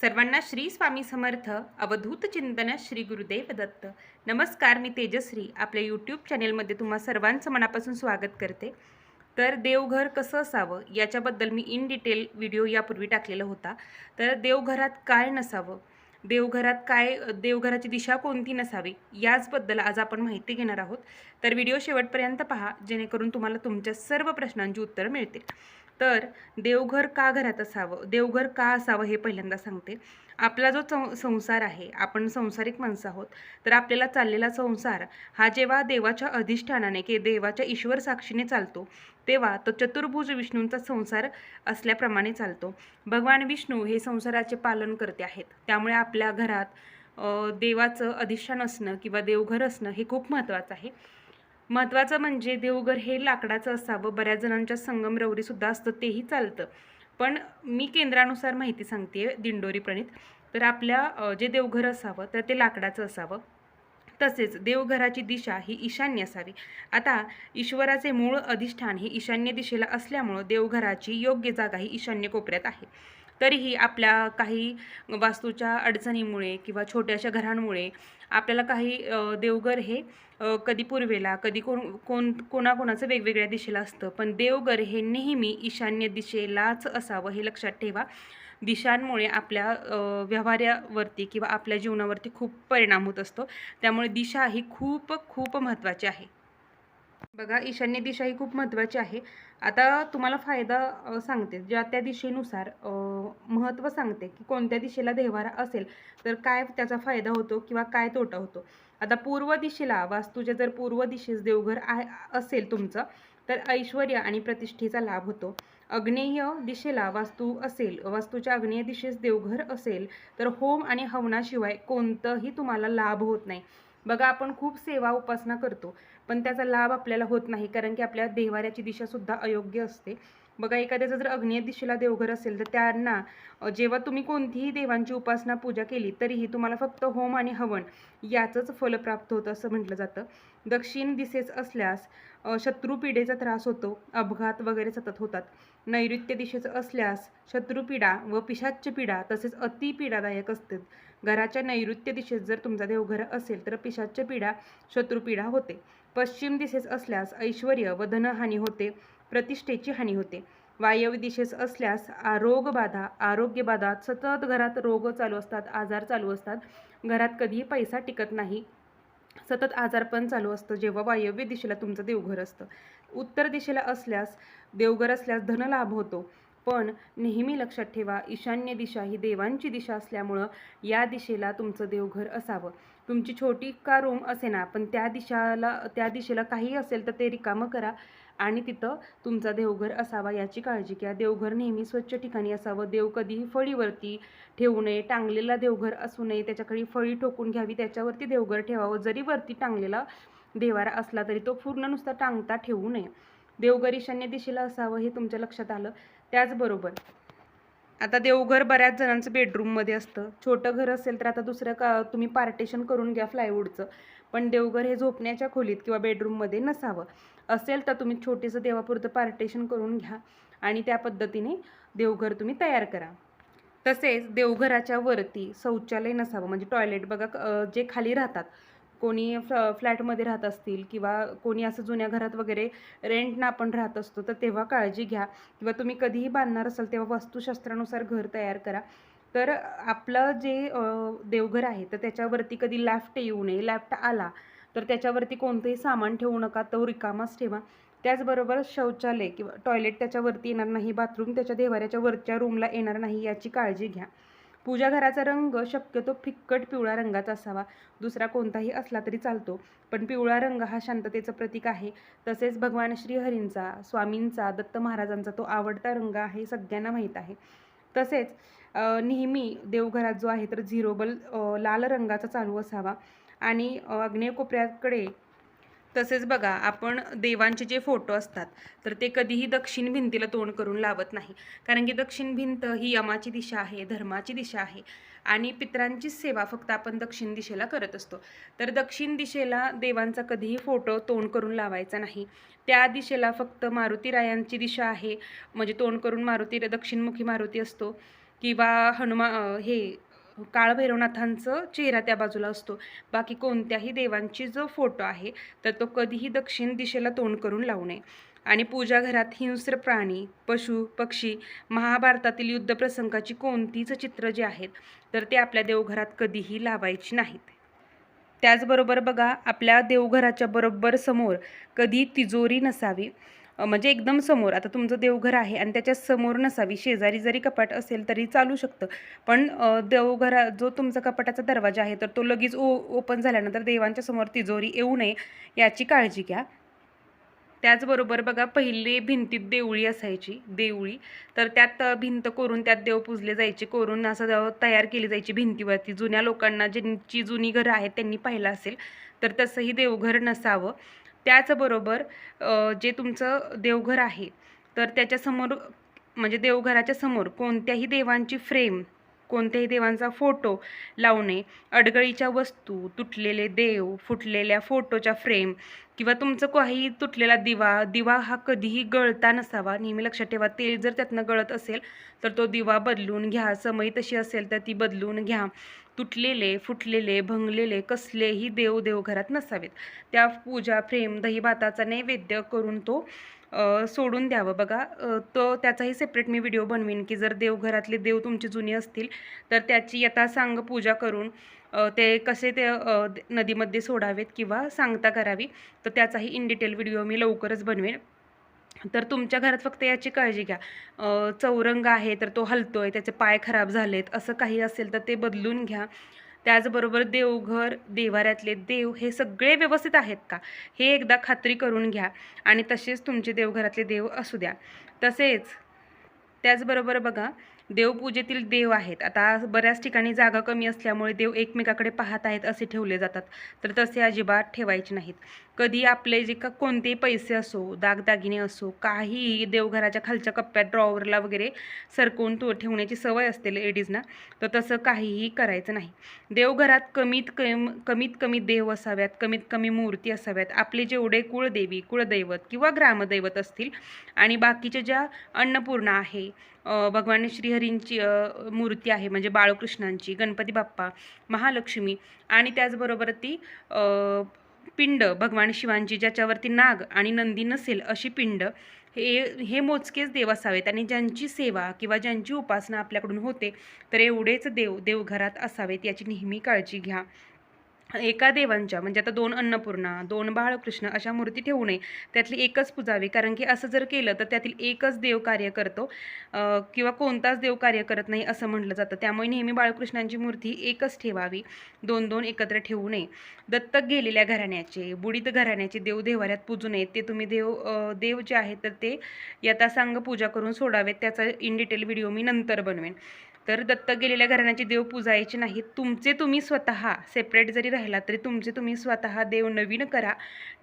सर्वांना श्री स्वामी समर्थ अवधूत चिंतन श्री गुरुदेव दत्त. नमस्कार मी तेजश्री. आपल्या यूट्यूब चॅनेलमध्ये तुम्हा सर्वांचं मनापासून स्वागत करते. तर देवघर कसं असावं? याच्याबद्दल मी इन डिटेल व्हिडिओ यापूर्वी टाकलेला होता. तर देवघरात काय नसावं? देवघरात काय देवघराची दिशा कोणती नसावी? याचबद्दल आज आपण माहिती घेणार आहोत. तर व्हिडिओ शेवटपर्यंत पहा जेणेकरून तुम्हाला तुमच्या सर्व प्रश्नांची उत्तरं मिळतील. तर देवघर का घरात असावं? देवघर का असावं हे पहिल्यांदा सांगते. आपला जो सं संसार आहे आपण संसारिक माणसं आहोत तर आपल्याला चाललेला संसार हा जेव्हा देवाच्या अधिष्ठानाने की देवाच्या ईश्वर साक्षीने चालतो तेव्हा तो चतुर्भुज विष्णूंचा संसार असल्याप्रमाणे चालतो. भगवान विष्णू हे संसाराचे पालन करते आहेत. त्यामुळे आपल्या घरात देवाचं अधिष्ठान असणं किंवा देवघर असणं हे खूप महत्त्वाचं आहे. महत्त्वाचं म्हणजे देवघर हे लाकडाचं असावं बऱ्याच जणांच्या संगमरवरीसुद्धा असतं तेही चालतं. पण मी केंद्रानुसार माहिती सांगते दिंडोरी प्रणित. तर आपल्या जे देवघर असावं तर ते लाकडाचं असावं. तसेच देवघराची दिशा ही ईशान्य असावी. आता ईश्वराचे मूळ अधिष्ठान हे ईशान्य दिशेला असल्यामुळं देवघराची योग्य जागा ही ईशान्य कोपऱ्यात आहे. तरीही आपल्या काही वास्तूच्या अडचणीमुळे किंवा छोट्याशा घरांमुळे आपल्याला काही देवघर हे कधी पूर्वेला कधी कोण कोण कोणाकोणाचं वेगवेगळ्या दिशेला असतं. पण देवघर हे नेहमी ईशान्य दिशेलाच असावं हे लक्षात ठेवा. दिशांमुळे आपल्या व्यवहारावरती किंवा आपल्या जीवनावरती खूप परिणाम होत असतो. त्यामुळे दिशा ही खूप खूप महत्त्वाची आहे. बघा ईशान्य दिशा ही खूप महत्त्वाची आहे. आता तुम्हाला फायदा सांगते. ज्या त्या दिशेनुसार महत्त्व सांगते की कोणत्या दिशेला देवारा असेल तर काय त्याचा फायदा होतो किंवा काय तोटा होतो. आता पूर्व दिशेला वास्तूच्या जर पूर्व दिशेस देवघर आहे असेल तुमचं तर ऐश्वर आणि प्रतिष्ठेचा लाभ होतो. आग्नेय दिशेला वास्तू असेल वास्तूच्या आग्नेय दिशेस देवघर असेल तर होम आणि हवनाशिवाय कोणतंही तुम्हाला लाभ होत नाही. बघा आपण खूप सेवा उपासना करतो पण त्याचा लाभ आपल्याला होत नाही कारण की आपल्या देवाऱ्याची दिशासुद्धा अयोग्य असते. बघा एखाद्याचं जर अग्नेय दिशेला देवघर असेल तर त्यांना जेव्हा तुम्ही कोणतीही देवांची उपासना पूजा केली तरीही तुम्हाला फक्त होम आणि हवन याचंच फल प्राप्त होतं असं म्हटलं जातं. दक्षिण दिशेस असल्यास शत्रुपीडेचा त्रास होतो अपघात वगैरे सतत होतात. नैऋत्य दिशेचं असल्यास शत्रुपीडा व पिशाच्च पीडा तसेच अतिपीडादायक असते घराच्या नैऋत्य दिशेत जर तुमचा देवघर असेल तर पिशाच्च पीडा शत्रुपीडा होते. पश्चिम दिशेस असल्यास ऐश्वर व धनहानी होते प्रतिष्ठेची हानी होते. वायव्य दिशेस असल्यास आरोगबाधा आरोग्यबाधा सतत घरात रोग चालू असतात आजार चालू असतात. घरात कधीही पैसा टिकत नाही. सतत आजारपण चालू असतं जेव्हा वायव्य दिशेला तुमचं देवघर असतं. उत्तर दिशेला असल्यास देवघर असल्यास धनलाभ होतो. पण नेहमी लक्षात ठेवा ईशान्य दिशा ही देवांची दिशा असल्यामुळं या दिशेला तुमचं देवघर असावं. तुमची छोटी का रूम असे ना पण त्या दिशाला त्या दिशेला काही असेल तर ते रिकामं करा आणि तिथं तुमचा देवघर असावा याची काळजी घ्या. देवघर नेहमी स्वच्छ ठिकाणी असावं. देव कधीही फळीवरती ठेवू नये टांगलेला देवघर असू नये त्याच्याकडे फळी ठोकून घ्यावी त्याच्यावरती देवघर ठेवावं. जरी वरती टांगलेला देवारा असला तरी तो पूर्ण नुसता टांगता ठेवू नये. देवघर ईशान्य दिशेला असावं हे तुमच्या लक्षात आलं. त्याचबरोबर आता देवघर बऱ्याच जणांचं बेडरूममध्ये असतं. छोटं घर असेल तर आता दुसरं का तुम्ही पार्टेशन करून घ्या फ्लायवूडचं पण देवघर हे झोपण्याच्या खोलीत किंवा बेडरूममध्ये नसावं. असेल तर तुम्ही छोटेसं देवापुरतं पार्टेशन करून घ्या आणि त्या पद्धतीने देवघर तुम्ही तयार करा. तसेच देवघराच्या वरती शौचालय नसावं. म्हणजे टॉयलेट बघा जे खाली राहतात. कोणी फ्ल फ्लॅटमध्ये राहत असतील किंवा कोणी असं जुन्या घरात वगैरे रेंटनं आपण राहत असतो तर तेव्हा काळजी घ्या. किंवा तुम्ही कधीही बांधणार असाल तेव्हा वास्तुशास्त्रानुसार घर तयार करा. तर आपलं जे देवघर आहे तर त्याच्यावरती कधी लॅफ्ट येऊ नये लॅफ्ट आला तर त्याच्यावरती कोणतंही सामान ठेवू नका तो रिकामाच ठेवा. त्याचबरोबर शौचालय किंवा टॉयलेट त्याच्यावरती येणार नाही बाथरूम त्याच्या देवाऱ्याच्या वरच्या रूमला येणार नाही याची काळजी घ्या. पूजा घराचा रंग शक्यतो फिक्कट पिवळा रंगाचा असावा. दुसरा कोणताही असला तरी चालतो. पण पिवळा रंग हा शांततेचं प्रतीक आहे. तसेच भगवान श्रीहरींचा स्वामींचा दत्त महाराजांचा तो आवडता रंग आहे सगळ्यांना माहीत आहे. तसेच नेहमी देवघरात जो आहे तर झिरोबल लाल रंगाचा चालू असावा. आणि अग्नेय आग्नेय कोपऱ्याकडे तसेच बघा आपण देवांचे जे फोटो असतात तर ते कधीही दक्षिण भिंतीला तोंड करून लावत नाही. कारण की दक्षिण भिंत ही यमाची दिशा आहे धर्माची दिशा आहे आणि पितरांचीच सेवा फक्त आपण दक्षिण दिशेला करत असतो. तर दक्षिण दिशेला देवांचा कधीही फोटो तोंड करून लावायचा नाही. त्या दिशेला फक्त मारुतीरायांची दिशा आहे म्हणजे तोंड करून मारुती दक्षिणमुखी मारुती असतो किंवा हनुमा हे काळभैरवनाथांचं चेहरा त्या बाजूला असतो. बाकी कोणत्याही देवांची जो फोटो आहे तर तो कधीही दक्षिण दिशेला तोंड करून लावू नये. आणि पूजा घरात हिंस्र प्राणी पशु पक्षी महाभारतातील युद्धप्रसंगाची कोणतीच चित्र जे आहेत तर ते आपल्या देवघरात कधीही लावायची नाहीत. त्याचबरोबर बघा आपल्या देवघराच्या बरोबर समोर कधी तिजोरी नसावी म्हणजे एकदम समोर. आता तुमचं देवघर आहे आणि त्याच्यासमोर नसावी. शेजारी जरी कपाट असेल तरी चालू शकतं. पण देवघरा जो तुमचा कपाटाचा दरवाजा आहे तर तो लगेच ओ ओपन झाल्यानंतर देवांच्या समोर तिजोरी येऊ नये याची काळजी घ्या. त्याचबरोबर बघा पहिले भिंतीत देवळी असायची देवळी तर त्यात भिंत कोरून त्यात देव पूजले जायचे. कोरून असं तयार केली जायची भिंतीवरती. जुन्या लोकांना ज्यांची जुनी घरं आहेत त्यांनी पाहिलं असेल तर तसंही देवघर नसावं. त्याचबरोबर जे तुमचं देवघर आहे तर त्याच्यासमोर म्हणजे देवघराच्या समोर कोणत्याही देवांची फ्रेम कोणत्याही देवांचा फोटो लावणे अडगळीच्या वस्तू तुटलेले देव फुटलेल्या फोटोच्या फ्रेम किंवा तुमचं काही तुटलेला दिवा दिवा हा कधीही गळता नसावा. नेहमी लक्षात ठेवा तेल जर त्यातनं गळत असेल तर तो दिवा बदलून घ्या. समय तशी असेल तर ती बदलून घ्या. तुटलेले फुटलेले भंगलेले कसलेही देव देवघरात नसावेत. त्या पूजा फ्रेम दहीभाताचा नैवेद्य करून तो सोडून द्यावं. बघा तो त्याचाही सेपरेट मी व्हिडिओ बनवीन की जर देवघरातले देव तुमचे जुने असतील तर त्याची यथासांग पूजा करून ते कसे ते नदीमध्ये सोडावेत किंवा सांगता करावी तर त्याचाही इन डिटेल व्हिडिओ मी लवकरच बनवेन. तर तुमच्या घरात फक्त याची काळजी घ्या. चौरंग आहे तर तो हलतो आहे त्याचे पाय खराब झालेत असं काही असेल तर ते बदलून घ्या. त्याचबरोबर देवघर देवाऱ्यातले देव हे सगळे व्यवस्थित आहेत का? हे एकदा खात्री करून घ्या आणि तसेच तुमचे देवघरातले देव असू द्या. तसेच त्याचबरोबर बघा देवपूजेतील देव आहेत. आता बऱ्याच ठिकाणी जागा कमी असल्यामुळे देव एकमेकाकडे पाहत आहेत असे ठेवले जातात. तर तसे अजिबात ठेवायचे नाहीत. कधी आपले जे का कोणतेही पैसे असो दागदागिने असो काही देवघराच्या खालच्या कप्प्यात ड्रॉवरला वगैरे सरकवून तो ठेवण्याची सवय असते लेडीजना तर तसं काहीही करायचं नाही. देवघरात कमीत कम कमीत कमी देव असाव्यात कमीत कमी मूर्ती असाव्यात. आपले जेवढे कुळदेवी कुळदैवत किंवा ग्रामदैवत असतील आणि बाकीच्या ज्या अन्नपूर्णा आहे भगवान श्रीहरींची मूर्ती आहे म्हणजे बाळकृष्णांची गणपती बाप्पा महालक्ष्मी आणि त्याचबरोबर ती पिंड भगवान शिवांची ज्याच्यावरती नाग आणि नंदी नसेल अशी पिंड हे हे मोजकेच देव असावेत आणि ज्यांची सेवा किंवा ज्यांची उपासना आपल्याकडून होते तर एवढेच देव देवघरात असावेत याची नेहमी काळजी घ्या. एका देवांच्या म्हणजे आता दोन अन्नपूर्णा दोन बाळकृष्ण अशा मूर्ती ठेवू नये. त्यातली एकच पुजावी कारण की असं जर केलं तर त्यातील एकच देव कार्य करतो किंवा कोणताच देव कार्य करत नाही असं म्हटलं जातं. त्यामुळे नेहमी बाळकृष्णांची मूर्ती एकच ठेवावी दोन दोन एकत्र ठेवू नये. दत्तक गेलेल्या घराण्याचे बुडीत घराण्याचे देव देवाऱ्यात पूजू नयेत ते तुम्ही देव देव जे आहेत तर ते यथासांग पूजा करून सोडावेत. त्याचा इन डिटेल व्हिडिओ मी नंतर बनवेन. तर दत्तक गेलेल्या घराण्याची देव पूजायचे नाहीत. तुमचे तुम्ही स्वतः सेपरेट जरी राहिला तरी तुमचे तुम्ही स्वतः देव नवीन करा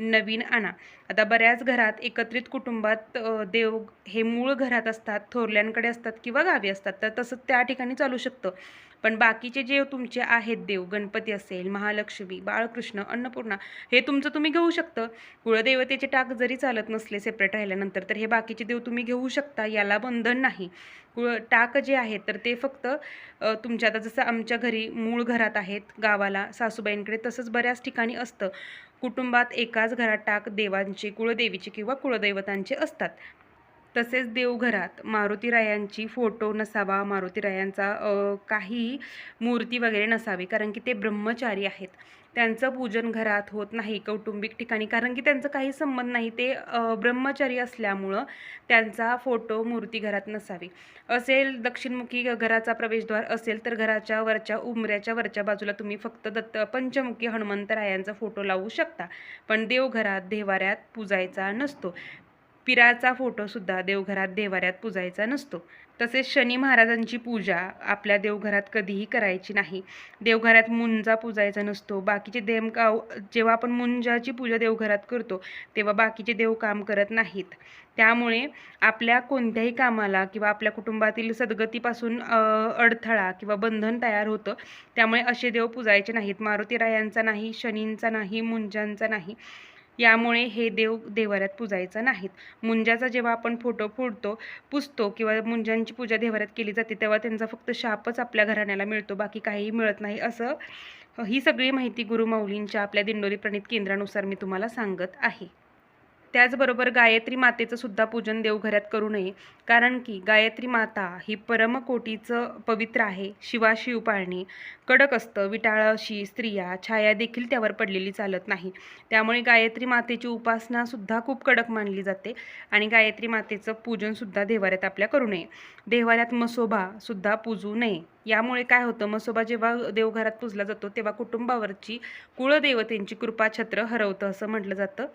नवीन आणा. आता बऱ्याच घरात एकत्रित कुटुंबात देव हे मूळ घरात असतात थोरल्यांकडे असतात किंवा गावी असतात. तर तसं त्या ठिकाणी चालू शकतं. पण बाकीचे जे तुमचे आहेत देव गणपती असेल महालक्ष्मी बाळकृष्ण अन्नपूर्णा हे तुमचं तुम्ही घेऊ शकतं. कुळदेवतेचे टाक जरी चालत नसले सेपरेट राहिल्यानंतर तर हे बाकीचे देव तुम्ही घेऊ शकता याला बंधन नाही. कुळ टाक जे आहेत तर ते फक्त तुमच्या आता जसं आमच्या घरी मूळ घरात आहेत गावाला सासूबाईंकडे तसंच बऱ्याच ठिकाणी असतं. कुटुंबात एकाच घरात टाक देवांचे कुळदेवीचे किंवा कुळदैवतांचे असतात. तसेच देवघरात मारुतीरायांची फोटो नसावा मारुतीरायांचा काही मूर्ती वगैरे नसावी कारण की ते ब्रह्मचारी आहेत. त्यांचं पूजन घरात होत नाही कौटुंबिक ठिकाणी कारण की त्यांचं काही संबंध नाही. ते ब्रह्मचारी असल्यामुळं त्यांचा फोटो मूर्ती घरात नसावी. असेल दक्षिणमुखी घराचा प्रवेशद्वार असेल तर घराच्या वरच्या उमऱ्याच्या वरच्या बाजूला तुम्ही फक्त दत्त पंचमुखी हनुमंतरायांचा फोटो लावू शकता. पण देवघरात देवाऱ्यात पूजायचा नसतो. पिराचा फोटोसुद्धा देवघरात देवाऱ्यात पूजायचा नसतो. तसेच शनी महाराजांची पूजा आपल्या देवघरात कधीही करायची नाही. देवघरात मुंजा पूजायचा नसतो. बाकीचे देवकाव जेव्हा आपण मुंजाची पूजा देवघरात करतो तेव्हा बाकीचे देव काम करत नाहीत. त्यामुळे आपल्या कोणत्याही कामाला किंवा आपल्या कुटुंबातील सद्गतीपासून अडथळा किंवा बंधन तयार होतं. त्यामुळे असे देव पूजायचे नाहीत. मारुतीरायांचा नाही शनींचा नाही मुंजांचा नाही. यामुळे हे देव देवाऱ्यात पुजायचं नाहीत. मुंजाचा जेव्हा आपण फोटो फोडतो पुजतो किंवा मुंजांची पूजा देवाऱ्यात केली जाते तेव्हा त्यांचा फक्त शापच आपल्या घराण्याला मिळतो बाकी काहीही मिळत नाही असं ही सगळी माहिती गुरुमाऊलींच्या आपल्या दिंडोरी प्रणित केंद्रानुसार मी तुम्हाला सांगत आहे. त्याचबरोबर गायत्री मातेचं सुद्धा पूजन देवघरात करू नये. कारण की गायत्री माता ही परमकोटीचं पवित्र आहे. शिवाशी पाळणे कडक असतं विटाळ अशी स्त्रिया छाया देखील त्यावर पडलेली चालत नाही. त्यामुळे गायत्री मातेची उपासनासुद्धा खूप कडक मानली जाते आणि गायत्री मातेचं पूजनसुद्धा देवाऱ्यात आपल्या करू नये. देवाऱ्यात मसोबा सुद्धा पूजू नये. यामुळे काय होतं मसोबा जेव्हा देवघरात पूजला जातो तेव्हा कुटुंबावरची कुळदेवतेंची कृपा छत्र हरवतं असं म्हटलं जातं.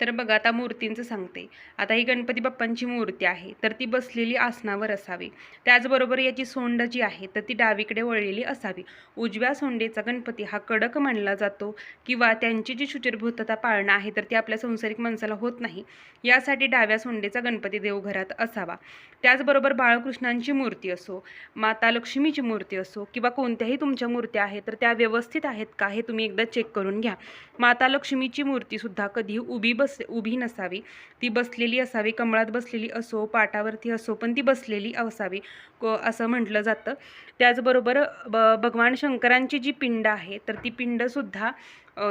तर बघा आता मूर्तींचं सांगते. आता ही गणपती बाप्पांची मूर्ती आहे तर ती बसलेली आसनावर असावी. त्याचबरोबर याची सोंड जी आहे तर ती डावीकडे वळलेली असावी. उजव्या सोंडेचा गणपती हा कडक मानला जातो किंवा त्यांची जी शुचिरभूतता पाळणं आहे तर ती आपल्या संसारिक माणसाला होत नाही. यासाठी डाव्या सोंडेचा गणपती देवघरात असावा. त्याचबरोबर बाळकृष्णांची मूर्ती असो माता लक्ष्मीची मूर्ती असो किंवा कोणत्याही तुमच्या मूर्त्या आहेत तर त्या व्यवस्थित आहेत का हे तुम्ही एकदा चेक करून घ्या. माता लक्ष्मीची मूर्तीसुद्धा कधी उभी बस उभी नसावी. ती बसलेली असावी कमळात बसलेली असो पाटावरती असो पण ती बसलेली असावी को असं म्हटलं जातं. त्याचबरोबर ब भगवान शंकरांची जी पिंड आहे तर ती पिंडसुद्धा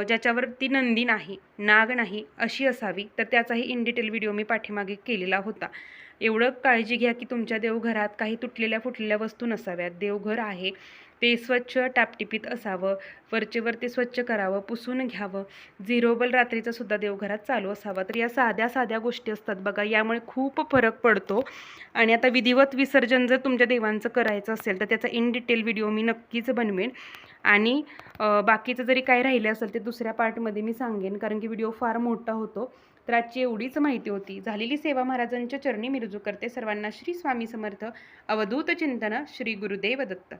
ज्याच्यावरती नंदी नाही नाग नाही अशी असावी. तर त्याचाही इन डिटेल व्हिडिओ मी पाठीमागे केलेला होता. एवढं काळजी घ्या की तुमच्या देवघरात काही तुटलेल्या फुटलेल्या वस्तू नसाव्यात. देवघर आहे. ते स्वच्छ टापटिपीत असावं वरचेवर ते स्वच्छ करावं पुसून घ्यावं. झिरोबल रात्रीचा सुद्धा देवघरात चालू असावा. तर या साध्या साध्या गोष्टी असतात बघा यामुळे खूप फरक पडतो. आणि आता विधिवत विसर्जन जर तुमच्या देवांचं करायचं असेल तर त्याचा इन डिटेल व्हिडिओ मी नक्कीच बनवेन. आणि बाकीचं जरी काय राहिलं असेल ते दुसऱ्या पार्टमध्ये मी सांगेन कारण की व्हिडिओ फार मोठा होतो. तर आजची एवढीच माहिती होती. झालेली सेवा महाराजांच्या चरणी मी रुजू करते. सर्वांना श्री स्वामी समर्थ. अवधूत चिंतन. श्री गुरुदेव दत्त.